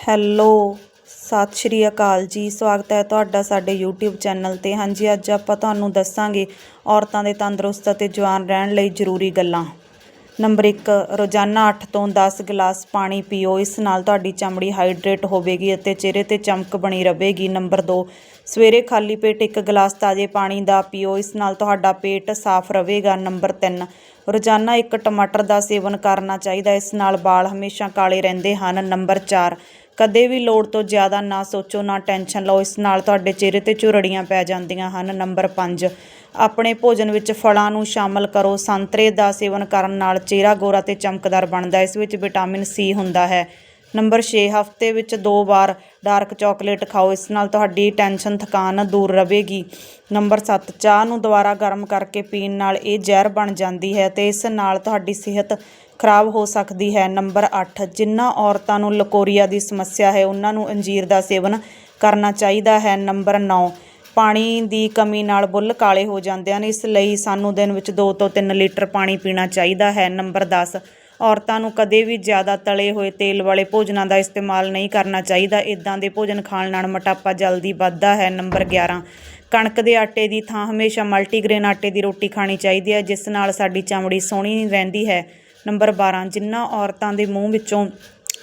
Hello, ਸਤਿ ਸ਼੍ਰੀ ਅਕਾਲ ਜੀ। ਸਵਾਗਤ ਹੈ ਤੁਹਾਡਾ ਸਾਡੇ YouTube ਚੈਨਲ ਤੇ। ਹਾਂਜੀ, ਅੱਜ ਆਪਾਂ ਤੁਹਾਨੂੰ ਦੱਸਾਂਗੇ ਔਰਤਾਂ ਦੇ ਤੰਦਰੁਸਤ ਅਤੇ ਜਵਾਨ ਰਹਿਣ ਲਈ ਜ਼ਰੂਰੀ ਗੱਲਾਂ। ਨੰਬਰ 1 ਰੋਜ਼ਾਨਾ 8 ਤੋਂ 10 ਗਲਾਸ ਪਾਣੀ ਪੀਓ। ਇਸ ਨਾਲ ਤੁਹਾਡੀ ਚਮੜੀ ਹਾਈਡਰੇਟ ਹੋਵੇਗੀ ਅਤੇ ਚਿਹਰੇ ਤੇ ਚਮਕ ਬਣੀ ਰਹੇਗੀ। ਨੰਬਰ 2 ਸਵੇਰੇ ਖਾਲੀ ਪੇਟ ਇੱਕ ਗਲਾਸ ਤਾਜ਼ੇ ਪਾਣੀ ਦਾ ਪੀਓ। ਇਸ ਨਾਲ ਤੁਹਾਡਾ ਪੇਟ ਸਾਫ਼ ਰਹੇਗਾ। ਨੰਬਰ 3 ਰੋਜ਼ਾਨਾ ਇੱਕ ਟਮਾਟਰ ਦਾ ਸੇਵਨ ਕਰਨਾ ਚਾਹੀਦਾ। ਇਸ ਨਾਲ ਵਾਲ ਹਮੇਸ਼ਾ ਕਾਲੇ ਰਹਿੰਦੇ ਹਨ। ਨੰਬਰ 4 ਕਦੇ ਵੀ ਲੋੜ ਤੋਂ ਜ਼ਿਆਦਾ ਨਾ ਸੋਚੋ, ਨਾ ਟੈਨਸ਼ਨ ਲਓ। ਇਸ ਨਾਲ ਤੁਹਾਡੇ ਚਿਹਰੇ ਤੇ ਝੁਰੜੀਆਂ ਪੈ ਜਾਂਦੀਆਂ ਹਨ। ਨੰਬਰ 5 ਆਪਣੇ ਭੋਜਨ ਵਿੱਚ ਫਲਾਂ ਨੂੰ ਸ਼ਾਮਲ ਕਰੋ। ਸੰਤਰੇ ਦਾ ਸੇਵਨ ਕਰਨ ਨਾਲ ਚਿਹਰਾ ਗੋਰਾ ਤੇ ਚਮਕਦਾਰ ਬਣਦਾ ਹੈ। ਇਸ ਵਿੱਚ ਵਿਟਾਮਿਨ ਸੀ ਹੁੰਦਾ ਹੈ। ਨੰਬਰ 6 ਹਫ਼ਤੇ ਵਿੱਚ ਦੋ ਵਾਰ ਡਾਰਕ ਚਾਕਲੇਟ ਖਾਓ। ਇਸ ਨਾਲ ਤੁਹਾਡੀ ਟੈਨਸ਼ਨ, ਥਕਾਨ ਦੂਰ ਰਹੇਗੀ। ਨੰਬਰ 7 ਚਾਹ ਨੂੰ ਦੁਬਾਰਾ ਗਰਮ ਕਰਕੇ ਪੀਣ ਨਾਲ ਇਹ ਜ਼ਹਿਰ ਬਣ ਜਾਂਦੀ ਹੈ ਤੇ ਇਸ ਨਾਲ ਤੁਹਾਡੀ ਸਿਹਤ ਖਰਾਬ ਹੋ ਸਕਦੀ ਹੈ। ਨੰਬਰ 8 ਜਿਨ੍ਹਾਂ ਔਰਤਾਂ ਨੂੰ ਲਕੋਰੀਆ ਦੀ ਸਮੱਸਿਆ ਹੈ, ਉਹਨਾਂ ਨੂੰ ਅੰਜੀਰ ਦਾ ਸੇਵਨ ਕਰਨਾ ਚਾਹੀਦਾ ਹੈ। ਨੰਬਰ 9 ਪਾਣੀ ਦੀ ਕਮੀ ਨਾਲ ਬੁੱਲ ਕਾਲੇ ਹੋ ਜਾਂਦੇ ਹਨ। ਇਸ ਲਈ ਸਾਨੂੰ ਦਿਨ ਵਿੱਚ 2 ਤੋਂ 3 ਲੀਟਰ ਪਾਣੀ ਪੀਣਾ ਚਾਹੀਦਾ ਹੈ। ਨੰਬਰ 10 ਔਰਤਾਂ ਨੂੰ ਕਦੇ ਵੀ ਜ਼ਿਆਦਾ ਤਲੇ ਹੋਏ ਤੇਲ ਵਾਲੇ ਭੋਜਨਾਂ ਦਾ ਇਸਤੇਮਾਲ ਨਹੀਂ ਕਰਨਾ ਚਾਹੀਦਾ। ਇਦਾਂ ਦੇ ਭੋਜਨ ਖਾਣ ਨਾਲ ਮੋਟਾਪਾ ਜਲਦੀ ਵੱਧਦਾ ਹੈ। ਨੰਬਰ 11 ਕਣਕ ਦੇ ਆਟੇ ਦੀ ਥਾਂ ਹਮੇਸ਼ਾ ਮਲਟੀਗ੍ਰੇਨ ਆਟੇ ਦੀ ਰੋਟੀ ਖਾਣੀ ਚਾਹੀਦੀ ਹੈ, ਜਿਸ ਨਾਲ ਸਾਡੀ ਚਮੜੀ ਸੋਹਣੀ ਰਹਿੰਦੀ ਹੈ। ਨੰਬਰ 12 ਜਿਨ੍ਹਾਂ ਔਰਤਾਂ ਦੇ ਮੂੰਹ ਵਿੱਚੋਂ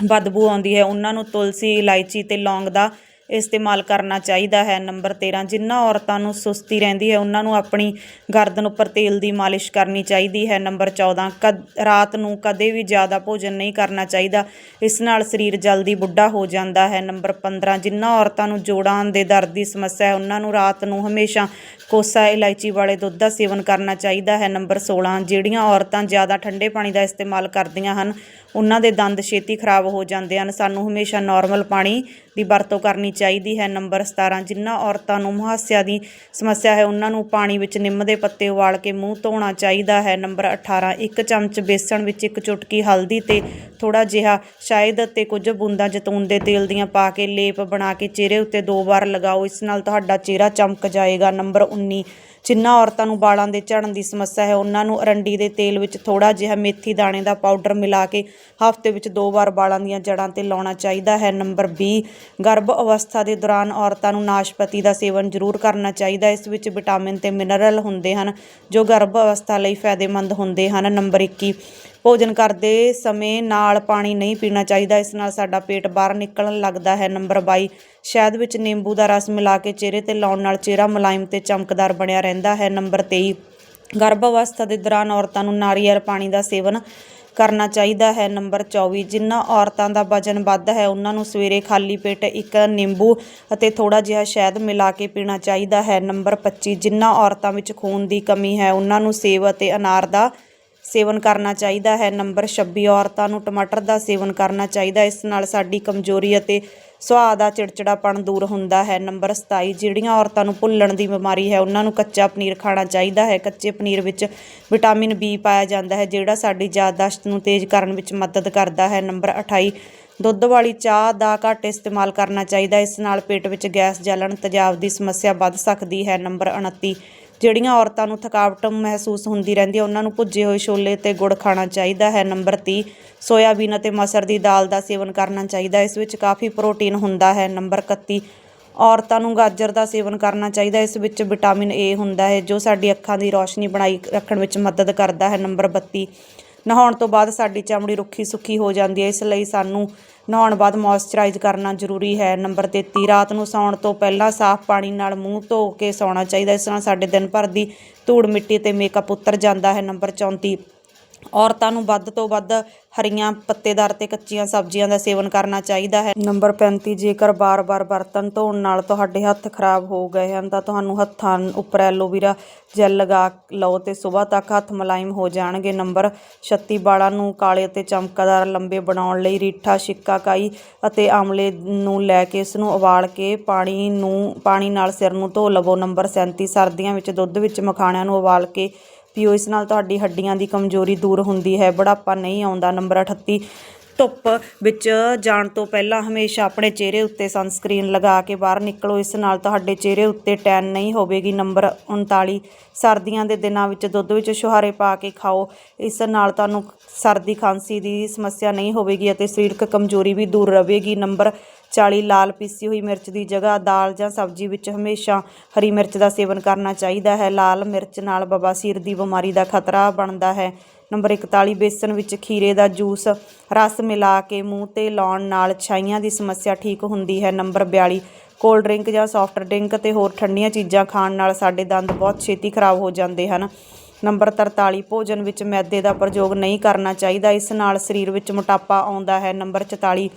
ਬਦਬੂ ਆਉਂਦੀ ਹੈ, ਉਹਨਾਂ ਨੂੰ ਤੁਲਸੀ, ਇਲਾਇਚੀ ਤੇ ਲੌਂਗ ਦਾ ਇਸਤੇਮਾਲ ਕਰਨਾ ਚਾਹੀਦਾ ਹੈ। ਨੰਬਰ 13 ਜਿਨ੍ਹਾਂ ਔਰਤਾਂ ਨੂੰ ਸੁਸਤੀ ਰਹਿੰਦੀ ਹੈ, ਉਹਨਾਂ ਨੂੰ ਆਪਣੀ ਗਰਦਨ ਉੱਪਰ ਤੇਲ ਦੀ ਮਾਲਿਸ਼ ਕਰਨੀ ਚਾਹੀਦੀ ਹੈ। ਨੰਬਰ 14 ਕਦ, ਰਾਤ ਨੂੰ ਕਦੇ ਵੀ ਜ਼ਿਆਦਾ ਭੋਜਨ ਨਹੀਂ ਕਰਨਾ ਚਾਹੀਦਾ। ਇਸ ਨਾਲ ਸਰੀਰ ਜਲਦੀ ਬੁੱਢਾ ਹੋ ਜਾਂਦਾ ਹੈ। ਨੰਬਰ 15 ਜਿਨ੍ਹਾਂ ਔਰਤਾਂ ਨੂੰ ਜੋੜਾਂ ਦੇ ਦਰਦ ਦੀ ਸਮੱਸਿਆ ਹੈ, ਉਹਨਾਂ ਨੂੰ ਰਾਤ ਨੂੰ ਹਮੇਸ਼ਾ ਕੋਸਾ, ਇਲਾਇਚੀ ਵਾਲੇ ਦੁੱਧ ਦਾ ਸੇਵਨ ਕਰਨਾ ਚਾਹੀਦਾ ਹੈ। ਨੰਬਰ 16 ਜਿਹੜੀਆਂ ਔਰਤਾਂ ਜ਼ਿਆਦਾ ਠੰਡੇ ਪਾਣੀ ਦਾ ਇਸਤੇਮਾਲ ਕਰਦੀਆਂ ਹਨ ਉਹਨਾਂ ਦੇ ਦੰਦ ਛੇਤੀ ਖਰਾਬ ਹੋ ਜਾਂਦੇ ਹਨ। ਸਾਨੂੰ ਹਮੇਸ਼ਾ ਨਾਰਮਲ ਪਾਣੀ ਦੀ ਵਰਤੋਂ ਕਰਨੀ ਚਾਹੀਦੀ ਹੈ। ਨੰਬਰ 17 ਜਿਨ੍ਹਾਂ ਔਰਤਾਂ ਨੂੰ ਮੁਹਾਸਿਆਂ ਦੀ ਸਮੱਸਿਆ ਹੈ, ਉਹਨਾਂ ਨੂੰ ਪਾਣੀ ਵਿੱਚ ਨਿੰਮ ਦੇ ਪੱਤੇ ਉਬਾਲ ਕੇ ਮੂੰਹ ਧੋਣਾ ਚਾਹੀਦਾ ਹੈ। ਨੰਬਰ 18 ਇੱਕ ਚਮਚ ਬੇਸਣ ਵਿੱਚ ਇੱਕ ਚੁਟਕੀ ਹਲਦੀ ਤੇ ਥੋੜਾ ਜਿਹਾ ਸ਼ਾਇਦ ਅਤੇ ਕੁਝ ਬੂੰਦਾਂ ਜੈਤੂਨ ਦੇ ਤੇਲ ਦੀਆਂ ਪਾ ਕੇ ਲੇਪ ਬਣਾ ਕੇ ਚਿਹਰੇ ਉੱਤੇ ਦੋ ਵਾਰ ਲਗਾਓ। ਇਸ ਨਾਲ ਤੁਹਾਡਾ ਚਿਹਰਾ ਚਮਕ ਜਾਏਗਾ। ਨੰਬਰ 19 ਜਿਨ੍ਹਾਂ ਔਰਤਾਂ ਨੂੰ ਵਾਲਾਂ ਦੇ ਝੜਨ ਦੀ ਸਮੱਸਿਆ ਹੈ, ਉਹਨਾਂ ਨੂੰ ਅਰੰਡੀ ਦੇ ਤੇਲ ਵਿੱਚ ਥੋੜਾ ਜਿਹਾ ਮੇਥੀ ਦਾਣੇ ਦਾ ਪਾਊਡਰ ਮਿਲਾ ਕੇ ਹਫ਼ਤੇ ਵਿੱਚ ਦੋ ਵਾਰ ਵਾਲਾਂ ਦੀਆਂ ਜੜਾਂ ਤੇ ਲਾਉਣਾ ਚਾਹੀਦਾ ਹੈ। ਨੰਬਰ 20 ਗਰਭ ਅਵਸਥਾ ਦੇ ਦੌਰਾਨ ਔਰਤਾਂ ਨੂੰ ਨਾਸ਼ਪਤੀ ਦਾ ਸੇਵਨ ਜ਼ਰੂਰ ਕਰਨਾ ਚਾਹੀਦਾ। ਇਸ ਵਿੱਚ ਵਿਟਾਮਿਨ ਤੇ ਮਿਨਰਲ ਹੁੰਦੇ ਹਨ, ਜੋ ਗਰਭ ਅਵਸਥਾ ਲਈ ਫਾਇਦੇਮੰਦ ਹੁੰਦੇ ਹਨ। ਨੰਬਰ 21 ਭੋਜਨ ਕਰਦੇ ਸਮੇਂ ਨਾਲ ਪਾਣੀ ਨਹੀਂ ਪੀਣਾ ਚਾਹੀਦਾ। ਇਸ ਨਾਲ ਸਾਡਾ ਪੇਟ ਬਾਹਰ ਨਿਕਲਣ ਲੱਗਦਾ ਹੈ। ਨੰਬਰ 22 ਸ਼ਹਿਦ ਵਿੱਚ ਨਿੰਬੂ ਦਾ ਰਸ ਮਿਲਾ ਕੇ ਚਿਹਰੇ ਤੇ ਲਾਉਣ ਨਾਲ ਚਿਹਰਾ ਮੁਲਾਇਮ ਤੇ ਚਮਕਦਾਰ ਬਣਿਆ ਰਹਿੰਦਾ ਹੈ। ਨੰਬਰ 23 ਗਰਭ ਅਵਸਥਾ ਦੇ ਦੌਰਾਨ ਔਰਤਾਂ ਨੂੰ ਨਾਰੀਅਲ ਪਾਣੀ ਦਾ ਸੇਵਨ ਕਰਨਾ ਚਾਹੀਦਾ ਹੈ। ਨੰਬਰ 24 ਜਿਨ੍ਹਾਂ ਔਰਤਾਂ ਦਾ ਵਜਨ ਵੱਧ ਹੈ, ਉਹਨਾਂ ਨੂੰ ਸਵੇਰੇ ਖਾਲੀ ਪੇਟ ਇੱਕ ਨਿੰਬੂ ਅਤੇ ਥੋੜਾ ਜਿਹਾ ਸ਼ਹਿਦ ਮਿਲਾ ਕੇ ਪੀਣਾ ਚਾਹੀਦਾ ਹੈ। ਨੰਬਰ 25 ਜਿਨ੍ਹਾਂ ਔਰਤਾਂ ਵਿੱਚ ਖੂਨ ਦੀ ਕਮੀ ਹੈ, ਉਹਨਾਂ ਨੂੰ ਸੇਬ ਅਤੇ ਅਨਾਰ ਦਾ ਸੇਵਨ ਕਰਨਾ ਚਾਹੀਦਾ ਹੈ। ਨੰਬਰ 26 ਔਰਤਾਂ ਨੂੰ ਟਮਾਟਰ ਦਾ ਸੇਵਨ ਕਰਨਾ ਚਾਹੀਦਾ ਇਸ ਨਾਲ ਸਾਡੀ ਕਮਜ਼ੋਰੀ ਅਤੇ ਸੁਭਾਅ ਦਾ ਚਿੜਚਿੜਾਪਣ ਦੂਰ ਹੁੰਦਾ ਹੈ। ਨੰਬਰ 27 ਜਿਹੜੀਆਂ ਔਰਤਾਂ ਨੂੰ ਭੁੱਲਣ ਦੀ ਬਿਮਾਰੀ ਹੈ, ਉਹਨਾਂ ਨੂੰ ਕੱਚਾ ਪਨੀਰ ਖਾਣਾ ਚਾਹੀਦਾ ਹੈ। ਕੱਚੇ ਪਨੀਰ ਵਿੱਚ ਵਿਟਾਮਿਨ ਬੀ ਪਾਇਆ ਜਾਂਦਾ ਹੈ, ਜਿਹੜਾ ਸਾਡੀ ਯਾਦਦਾਸ਼ਤ ਨੂੰ ਤੇਜ਼ ਕਰਨ ਵਿੱਚ ਮਦਦ ਕਰਦਾ ਹੈ। ਨੰਬਰ 28 ਦੁੱਧ ਵਾਲੀ ਚਾਹ ਦਾ ਘੱਟ ਇਸਤੇਮਾਲ ਕਰਨਾ ਚਾਹੀਦਾ ਇਸ ਨਾਲ ਪੇਟ ਵਿੱਚ ਗੈਸ ਜਲਣ, ਤੇਜ਼ਾਬ ਦੀ ਸਮੱਸਿਆ ਵੱਧ ਸਕਦੀ ਹੈ। ਨੰਬਰ 29 ਜਿਹੜੀਆਂ ਔਰਤਾਂ ਨੂੰ ਥਕਾਵਟ ਮਹਿਸੂਸ ਹੁੰਦੀ ਰਹਿੰਦੀ ਹੈ, ਉਹਨਾਂ ਨੂੰ ਭੁੱਜੇ ਹੋਏ ਛੋਲੇ ਤੇ ਗੁੜ ਖਾਣਾ ਚਾਹੀਦਾ ਹੈ। ਨੰਬਰ 30 ਸੋਇਆਬੀਨ ਅਤੇ ਮਸਰ ਦੀ ਦਾਲ ਦਾ ਸੇਵਨ ਕਰਨਾ ਚਾਹੀਦਾ ਇਸ ਵਿੱਚ ਕਾਫੀ ਪ੍ਰੋਟੀਨ ਹੁੰਦਾ ਹੈ। ਨੰਬਰ 31 ਔਰਤਾਂ ਨੂੰ ਗਾਜਰ ਦਾ ਸੇਵਨ ਕਰਨਾ ਚਾਹੀਦਾ ਇਸ ਵਿੱਚ ਵਿਟਾਮਿਨ ਏ ਹੁੰਦਾ ਹੈ, ਜੋ ਸਾਡੀ ਅੱਖਾਂ ਦੀ ਰੌਸ਼ਨੀ ਬਣਾਈ ਰੱਖਣ ਵਿੱਚ ਮਦਦ ਕਰਦਾ ਹੈ। ਨੰਬਰ 32 ਨਹਾਉਣ ਤੋਂ ਬਾਅਦ ਸਾਡੀ ਚਮੜੀ ਰੁੱਖੀ ਸੁੱਕੀ ਹੋ ਜਾਂਦੀ ਹੈ, ਇਸ ਲਈ ਸਾਨੂੰ ਨਹਾਉਣ ਬਾਅਦ ਮੋਇਸਚਰਾਈਜ਼ ਕਰਨਾ ਜ਼ਰੂਰੀ ਹੈ। ਨੰਬਰ 33 ਰਾਤ ਨੂੰ ਸੌਣ ਤੋਂ ਪਹਿਲਾਂ ਸਾਫ਼ ਪਾਣੀ ਨਾਲ ਮੂੰਹ ਧੋ ਕੇ ਸੌਣਾ ਚਾਹੀਦਾ ਇਸ ਨਾਲ ਸਾਡੇ ਦਿਨ ਭਰ ਦੀ ਧੂੜ ਮਿੱਟੀ ਤੇ ਮੇਕਅਪ ਉਤਰ ਜਾਂਦਾ ਹੈ। ਨੰਬਰ 34 ਔਰਤਾਂ ਨੂੰ ਵੱਧ ਤੋਂ ਵੱਧ ਹਰੀਆਂ ਪੱਤੇਦਾਰ ਤੇ ਕੱਚੀਆਂ ਸਬਜ਼ੀਆਂ ਦਾ ਸੇਵਨ ਕਰਨਾ ਚਾਹੀਦਾ ਹੈ। ਨੰਬਰ 35 ਜੇਕਰ ਬਾਰ-ਬਾਰ ਬਰਤਨ ਧੋਣ ਨਾਲ ਤੁਹਾਡੇ ਹੱਥ ਖਰਾਬ ਹੋ ਗਏ ਹਨ, ਤਾਂ ਤੁਹਾਨੂੰ ਹੱਥਾਂ ਉੱਪਰ ਐਲੋਵੀਰਾ ਜੈਲ ਲਗਾ ਲਓ ਤੇ ਸਵੇਰ ਤੱਕ ਹੱਥ ਮੁਲਾਇਮ ਹੋ ਜਾਣਗੇ। ਨੰਬਰ 36 ਵਾਲਾਂ ਨੂੰ ਕਾਲੇ ਅਤੇ ਚਮਕਦਾਰ ਲੰਬੇ ਬਣਾਉਣ ਲਈ ਰੀਠਾ ਸ਼ਿਕਾਕਾਈ ਅਤੇ ਆਮਲੇ ਨੂੰ ਲੈ ਕੇ ਇਸ ਨੂੰ ਉਬਾਲ ਕੇ ਪਾਣੀ ਨੂੰ, ਪਾਣੀ ਨਾਲ ਸਿਰ ਨੂੰ ਧੋ ਲਵੋ। ਨੰਬਰ 37 ਸਰਦੀਆਂ ਵਿੱਚ ਦੁੱਧ ਵਿੱਚ ਮਖਾਣਿਆਂ ਨੂੰ ਉਬਾਲ ਕੇ ਪੀਓ ਇਸ ਨਾਲ ਤੁਹਾਡੀ ਹੱਡੀਆਂ ਦੀ ਕਮਜ਼ੋਰੀ ਦੂਰ ਹੁੰਦੀ ਹੈ। ਬੁਢਾਪਾ ਨਹੀਂ ਆਉਂਦਾ। ਨੰਬਰ 38 ਧੁੱਪ ਵਿੱਚ ਜਾਣ ਤੋਂ ਪਹਿਲਾਂ ਹਮੇਸ਼ਾ ਆਪਣੇ ਚਿਹਰੇ ਉੱਤੇ ਸਨਸਕ੍ਰੀਨ ਲਗਾ ਕੇ ਬਾਹਰ ਨਿਕਲੋ। ਇਸ ਨਾਲ ਤੁਹਾਡੇ ਚਿਹਰੇ ਉੱਤੇ ਟੈਨ ਨਹੀਂ ਹੋਵੇਗੀ। ਨੰਬਰ 39 ਸਰਦੀਆਂ ਦੇ ਦਿਨਾਂ ਵਿੱਚ ਦੁੱਧ ਵਿੱਚ ਛੁਹਾਰੇ ਪਾ ਕੇ ਖਾਓ। ਇਸ ਨਾਲ ਤੁਹਾਨੂੰ ਸਰਦੀ ਖਾਂਸੀ ਦੀ ਸਮੱਸਿਆ ਨਹੀਂ ਹੋਵੇਗੀ ਅਤੇ ਸਰੀਰਕ ਕਮਜ਼ੋਰੀ ਵੀ ਦੂਰ ਰਹੇਗੀ। ਨੰਬਰ 40 ਲਾਲ ਪੀਸੀ ਹੋਈ ਮਿਰਚ ਦੀ ਜਗ੍ਹਾ, ਦਾਲ ਜਾਂ ਸਬਜ਼ੀ ਵਿੱਚ ਹਮੇਸ਼ਾ ਹਰੀ ਮਿਰਚ ਦਾ ਸੇਵਨ ਕਰਨਾ ਚਾਹੀਦਾ ਹੈ। ਲਾਲ ਮਿਰਚ ਨਾਲ ਬਵਾਸੀਰ ਦੀ ਬਿਮਾਰੀ ਦਾ ਖਤਰਾ ਬਣਦਾ ਹੈ। ਨੰਬਰ 41 ਬੇਸਨ ਵਿੱਚ ਖੀਰੇ ਦਾ ਜੂਸ, ਰਸ ਮਿਲਾ ਕੇ ਮੂੰਹ ਤੇ ਲਾਉਣ ਨਾਲ ਛਾਈਆਂ ਦੀ ਸਮੱਸਿਆ ਠੀਕ ਹੁੰਦੀ ਹੈ। ਨੰਬਰ 42 ਕੋਲਡ ਡਰਿੰਕ ਜਾਂ ਸੌਫਟ ਡਰਿੰਕ ਤੇ ਹੋਰ ਠੰਡੀਆਂ ਚੀਜ਼ਾਂ ਖਾਣ ਨਾਲ ਸਾਡੇ ਦੰਦ ਬਹੁਤ ਛੇਤੀ ਖਰਾਬ ਹੋ ਜਾਂਦੇ ਹਨ। ਨੰਬਰ 43 ਭੋਜਨ ਵਿੱਚ ਮੈਦੇ ਦਾ ਪ੍ਰਯੋਗ ਨਹੀਂ ਕਰਨਾ ਚਾਹੀਦਾ। ਇਸ ਨਾਲ ਸਰੀਰ ਵਿੱਚ ਮੋਟਾਪਾ ਆਉਂਦਾ ਹੈ। ਨੰਬਰ 44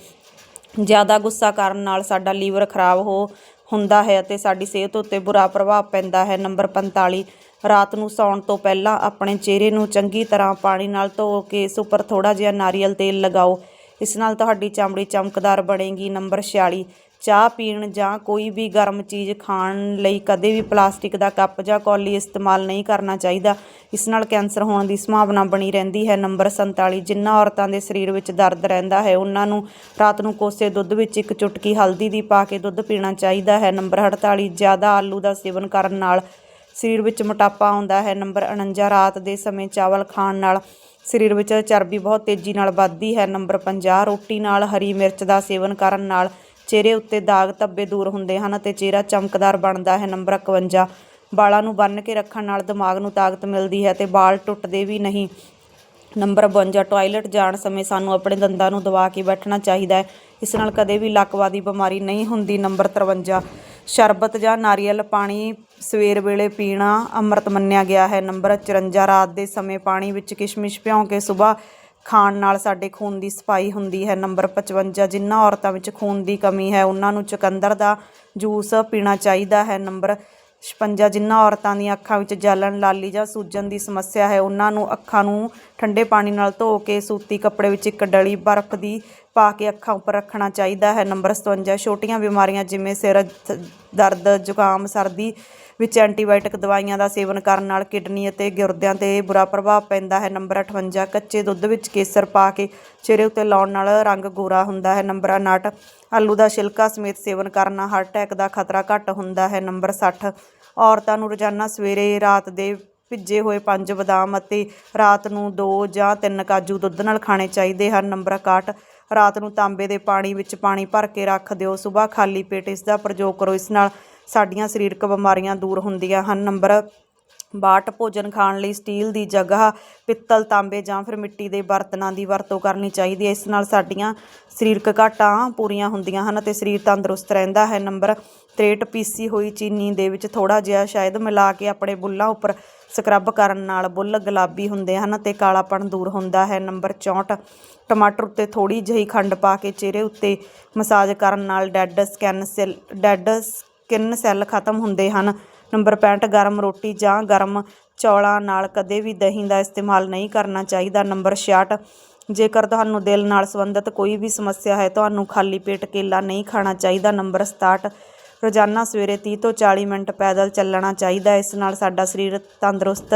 ਜ਼ਿਆਦਾ ਗੁੱਸਾ ਕਰਨ ਨਾਲ ਸਾਡਾ ਲੀਵਰ ਖਰਾਬ ਹੋ ਹੁੰਦਾ ਹੈ ਅਤੇ ਸਾਡੀ ਸਿਹਤ ਉੱਤੇ ਬੁਰਾ ਪ੍ਰਭਾਵ ਪੈਂਦਾ ਹੈ। ਨੰਬਰ 45 ਰਾਤ ਨੂੰ ਸੌਣ ਤੋਂ ਪਹਿਲਾਂ ਆਪਣੇ ਚਿਹਰੇ ਨੂੰ ਚੰਗੀ ਤਰ੍ਹਾਂ ਪਾਣੀ ਨਾਲ ਧੋ ਕੇ ਇਸ ਉੱਪਰ ਥੋੜਾ ਜਿਹਾ ਨਾਰੀਅਲ ਤੇਲ ਲਗਾਓ। ਇਸ ਨਾਲ ਤੁਹਾਡੀ ਚਮੜੀ ਚਮਕਦਾਰ ਬਣੇਗੀ। ਨੰਬਰ 46 ਚਾਹ ਪੀਣ ਜਾਂ ਕੋਈ ਵੀ ਗਰਮ ਚੀਜ਼ ਖਾਣ ਲਈ ਕਦੇ ਵੀ ਪਲਾਸਟਿਕ ਦਾ ਕੱਪ ਜਾਂ ਕੌਲੀ ਇਸਤੇਮਾਲ ਨਹੀਂ ਕਰਨਾ ਚਾਹੀਦਾ। ਇਸ ਨਾਲ ਕੈਂਸਰ ਹੋਣ ਦੀ ਸੰਭਾਵਨਾ ਬਣੀ ਰਹਿੰਦੀ ਹੈ। ਨੰਬਰ 47 ਜਿਨ੍ਹਾਂ ਔਰਤਾਂ ਦੇ ਸਰੀਰ ਵਿੱਚ ਦਰਦ ਰਹਿੰਦਾ ਹੈ, ਉਹਨਾਂ ਨੂੰ ਰਾਤ ਨੂੰ ਕੋਸੇ ਦੁੱਧ ਵਿੱਚ ਇੱਕ ਚੁਟਕੀ ਹਲਦੀ ਦੀ ਪਾ ਕੇ ਦੁੱਧ ਪੀਣਾ ਚਾਹੀਦਾ ਹੈ। ਨੰਬਰ 48 ਜ਼ਿਆਦਾ ਆਲੂ ਦਾ ਸੇਵਨ ਕਰਨ ਨਾਲ ਸਰੀਰ ਵਿੱਚ ਮੋਟਾਪਾ ਆਉਂਦਾ ਹੈ। ਨੰਬਰ 49 ਰਾਤ ਦੇ ਸਮੇਂ ਚਾਵਲ ਖਾਣ ਨਾਲ ਸਰੀਰ ਵਿੱਚ ਚਰਬੀ ਬਹੁਤ ਤੇਜ਼ੀ ਨਾਲ ਵੱਧਦੀ ਹੈ। ਨੰਬਰ 50 ਰੋਟੀ ਨਾਲ ਹਰੀ ਮਿਰਚ ਦਾ ਸੇਵਨ ਕਰਨ ਨਾਲ ਚਿਹਰੇ ਉੱਤੇ ਦਾਗ ਧੱਬੇ ਦੂਰ ਹੁੰਦੇ ਹਨ ਅਤੇ ਚਿਹਰਾ ਚਮਕਦਾਰ ਬਣਦਾ ਹੈ। ਨੰਬਰ 51 ਵਾਲਾਂ ਨੂੰ ਬੰਨ੍ਹ ਕੇ ਰੱਖਣ ਨਾਲ ਦਿਮਾਗ ਨੂੰ ਤਾਕਤ ਮਿਲਦੀ ਹੈ ਤੇ ਵਾਲ ਟੁੱਟਦੇ ਵੀ ਨਹੀਂ। ਨੰਬਰ 52 ਟਾਇਲਟ ਜਾਣ ਸਮੇਂ ਸਾਨੂੰ ਆਪਣੇ ਦੰਦਾਂ ਨੂੰ ਦਬਾ ਕੇ ਬੈਠਣਾ ਚਾਹੀਦਾ ਹੈ। ਇਸ ਨਾਲ ਕਦੇ ਵੀ ਲਕਵਾ ਦੀ ਬਿਮਾਰੀ ਨਹੀਂ ਹੁੰਦੀ। ਨੰਬਰ 53 ਸ਼ਰਬਤ ਜਾਂ ਨਾਰੀਅਲ ਪਾਣੀ ਸਵੇਰ ਵੇਲੇ ਪੀਣਾ ਅੰਮ੍ਰਿਤ ਮੰਨਿਆ ਗਿਆ ਹੈ। ਨੰਬਰ 54 ਰਾਤ ਦੇ ਸਮੇਂ ਪਾਣੀ ਵਿੱਚ ਕਿਸ਼ਮਿਸ਼ ਭਿਉਂ ਕੇ ਸਵੇਰ ਖਾਣ ਨਾਲ ਸਾਡੇ ਖੂਨ ਦੀ ਸਫ਼ਾਈ ਹੁੰਦੀ ਹੈ, ਨੰਬਰ 55 ਜਿਨ੍ਹਾਂ ਔਰਤਾਂ ਵਿੱਚ ਖੂਨ ਦੀ ਕਮੀ ਹੈ, ਉਹਨਾਂ ਨੂੰ ਚੁਕੰਦਰ ਦਾ ਜੂਸ ਪੀਣਾ ਚਾਹੀਦਾ ਹੈ। ਨੰਬਰ 56 ਜਿਨ੍ਹਾਂ ਔਰਤਾਂ ਦੀਆਂ ਅੱਖਾਂ ਵਿੱਚ ਜਲਣ, ਲਾਲੀ ਜਾਂ ਸੂਜਨ ਦੀ ਸਮੱਸਿਆ ਹੈ, ਉਹਨਾਂ ਨੂੰ ਅੱਖਾਂ ਨੂੰ ਠੰਡੇ ਪਾਣੀ ਨਾਲ ਧੋ ਕੇ ਸੂਤੀ ਕੱਪੜੇ ਵਿੱਚ ਇੱਕ ਡਲੀ ਬਰਫ਼ ਦੀ ਪਾ ਕੇ ਅੱਖਾਂ ਉੱਪਰ ਰੱਖਣਾ ਚਾਹੀਦਾ ਹੈ। ਨੰਬਰ 57 ਛੋਟੀਆਂ ਬਿਮਾਰੀਆਂ ਜਿਵੇਂ ਸਿਰ ਦਰਦ, ਜ਼ੁਕਾਮ, ਸਰਦੀ ਵਿੱਚ ਐਂਟੀਬਾਇਓਟਿਕ ਦਵਾਈਆਂ ਦਾ ਸੇਵਨ ਕਰਨ ਨਾਲ ਕਿਡਨੀ ਅਤੇ ਗੁਰਦਿਆਂ ਤੇ ਬੁਰਾ ਪ੍ਰਭਾਵ ਪੈਂਦਾ ਹੈ। ਨੰਬਰ 58 ਕੱਚੇ ਦੁੱਧ ਵਿੱਚ ਕੇਸਰ ਪਾ ਕੇ ਚਿਹਰੇ ਉੱਤੇ ਲਾਉਣ ਨਾਲ ਰੰਗ ਗੋਰਾ ਹੁੰਦਾ ਹੈ। ਨੰਬਰ 59 ਆਲੂ ਦਾ ਛਿਲਕਾ ਸਮੇਤ ਸੇਵਨ ਕਰਨ ਨਾਲ ਹਾਰਟ ਅਟੈਕ ਦਾ ਖਤਰਾ ਘੱਟ ਹੁੰਦਾ ਹੈ। ਨੰਬਰ 60 ਔਰਤਾਂ ਨੂੰ ਰੋਜ਼ਾਨਾ ਸਵੇਰੇ ਰਾਤ ਦੇ ਭਿੱਜੇ ਹੋਏ ਪੰਜ ਬਦਾਮ ਅਤੇ ਰਾਤ ਨੂੰ ਦੋ ਜਾਂ ਤਿੰਨ ਕਾਜੂ ਦੁੱਧ ਨਾਲ ਖਾਣੇ ਚਾਹੀਦੇ ਹਨ। ਨੰਬਰ 61 ਰਾਤ ਨੂੰ ਤਾਂਬੇ ਦੇ ਪਾਣੀ ਵਿੱਚ ਪਾਣੀ ਭਰ ਕੇ ਰੱਖ ਦਿਓ। ਸਵੇਰ ਖਾਲੀ ਪੇਟ ਇਸ ਦਾ ਪ੍ਰਯੋਗ ਕਰੋ। ਇਸ ਨਾਲ ਸਾਡੀਆਂ ਸਰੀਰਕ ਬਿਮਾਰੀਆਂ ਦੂਰ ਹੁੰਦੀਆਂ ਹਨ। ਨੰਬਰ 62 ਭੋਜਨ ਖਾਣ ਲਈ ਸਟੀਲ ਦੀ ਜਗ੍ਹਾ, ਪਿੱਤਲ ਤਾਂਬੇ ਜਾਂ ਫਿਰ ਮਿੱਟੀ ਦੇ ਬਰਤਨਾਂ ਦੀ ਵਰਤੋਂ ਕਰਨੀ ਚਾਹੀਦੀ ਹੈ। ਇਸ ਨਾਲ ਸਾਡੀਆਂ ਸਰੀਰਕ ਘਾਟਾਂ ਪੂਰੀਆਂ ਹੁੰਦੀਆਂ ਹਨ ਅਤੇ ਸਰੀਰ ਤੰਦਰੁਸਤ ਰਹਿੰਦਾ ਹੈ। ਨੰਬਰ 63 ਪੀਸੀ ਹੋਈ ਚੀਨੀ ਦੇ ਵਿੱਚ ਥੋੜਾ ਜਿਹਾ ਸ਼ਾਇਦ ਮਿਲਾ ਕੇ ਆਪਣੇ ਬੁੱਲਾਂ ਉੱਪਰ ਸਕਰਬ ਕਰਨ ਨਾਲ ਬੁੱਲ ਗੁਲਾਬੀ ਹੁੰਦੇ ਹਨ ਅਤੇ ਕਾਲਾਪਣ ਦੂਰ ਹੁੰਦਾ ਹੈ। ਨੰਬਰ 64 ਟਮਾਟਰ ਉੱਤੇ ਥੋੜੀ ਜਿਹੀ ਖੰਡ ਪਾ ਕੇ ਚਿਹਰੇ ਉੱਤੇ ਮਸਾਜ ਕਰਨ ਨਾਲ dead scan cell, dead skin cell ਖਤਮ ਹੁੰਦੇ ਹਨ। ਨੰਬਰ 65 ਗਰਮ ਰੋਟੀ ਜਾਂ ਗਰਮ ਚੌਲਾਂ ਨਾਲ ਕਦੇ ਵੀ ਦਹੀਂ ਦਾ ਇਸਤੇਮਾਲ ਨਹੀਂ ਕਰਨਾ ਚਾਹੀਦਾ। ਨੰਬਰ 66 ਜੇਕਰ ਤੁਹਾਨੂੰ ਦਿਲ ਨਾਲ ਸੰਬੰਧਿਤ ਕੋਈ ਵੀ ਸਮੱਸਿਆ ਹੈ, ਤੁਹਾਨੂੰ ਖਾਲੀ ਪੇਟ ਕੇਲਾ ਨਹੀਂ ਖਾਣਾ ਚਾਹੀਦਾ। ਨੰਬਰ 67 ਰੋਜ਼ਾਨਾ ਸਵੇਰੇ 30 ਤੋਂ 40 ਮਿੰਟ ਪੈਦਲ ਚੱਲਣਾ ਚਾਹੀਦਾ। ਇਸ ਨਾਲ ਸਾਡਾ ਸਰੀਰ ਤੰਦਰੁਸਤ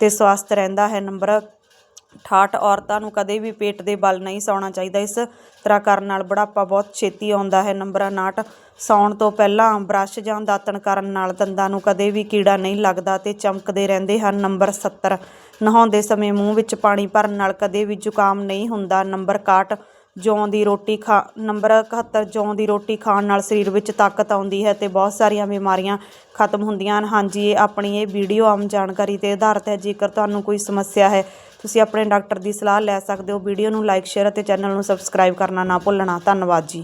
ਤੇ ਸਵਸਥ ਰਹਿੰਦਾ ਹੈ। ਨੰਬਰ ਠਾਠ ਔਰਤਾਂ ਨੂੰ ਕਦੇ ਵੀ ਪੇਟ ਦੇ ਬਲ ਨਹੀਂ ਸੌਣਾ ਚਾਹੀਦਾ। ਇਸ ਤਰ੍ਹਾਂ ਕਰਨ ਨਾਲ ਬੁਢਾਪਾ ਬਹੁਤ ਛੇਤੀ ਆਉਂਦਾ ਹੈ। ਨੰਬਰ 59 ਸੌਣ ਤੋਂ ਪਹਿਲਾਂ ਬ੍ਰਸ਼ ਜਾਂ ਦਾਤਣ ਕਰਨ ਨਾਲ ਦੰਦਾਂ ਨੂੰ ਕਦੇ ਵੀ ਕੀੜਾ ਨਹੀਂ ਲੱਗਦਾ ਤੇ ਚਮਕਦੇ ਰਹਿੰਦੇ ਹਨ। ਨੰਬਰ 70 ਨਹਾਉਂਦੇ ਸਮੇਂ ਮੂੰਹ ਵਿੱਚ ਪਾਣੀ ਭਰਨ ਨਾਲ ਕਦੇ ਵੀ ਜ਼ੁਕਾਮ ਨਹੀਂ ਹੁੰਦਾ। ਨੰਬਰ 61 ਜੌਂ ਦੀ ਰੋਟੀ ਖਾ, ਨੰਬਰ 71 ਜੌਂ ਦੀ ਰੋਟੀ ਖਾਣ ਨਾਲ ਸਰੀਰ ਵਿੱਚ ਤਾਕਤ ਆਉਂਦੀ ਹੈ ਤੇ ਬਹੁਤ ਸਾਰੀਆਂ ਬਿਮਾਰੀਆਂ ਖਤਮ ਹੁੰਦੀਆਂ ਹਨ। ਹਾਂਜੀ, ਇਹ ਆਪਣੀ ਇਹ ਵੀਡੀਓ ਆਮ ਜਾਣਕਾਰੀ ਤੇ ਆਧਾਰਿਤ ਹੈ। ਜੇਕਰ ਤੁਹਾਨੂੰ ਕੋਈ ਸਮੱਸਿਆ ਹੈ ਤੁਸੀਂ ਆਪਣੇ ਡਾਕਟਰ ਦੀ ਸਲਾਹ ਲੈ ਸਕਦੇ ਹੋ। ਵੀਡੀਓ ਨੂੰ ਲਾਈਕ, ਸ਼ੇਅਰ ਅਤੇ ਚੈਨਲ ਨੂੰ ਸਬਸਕ੍ਰਾਈਬ ਕਰਨਾ ਨਾ ਭੁੱਲਣਾ। ਧੰਨਵਾਦ ਜੀ।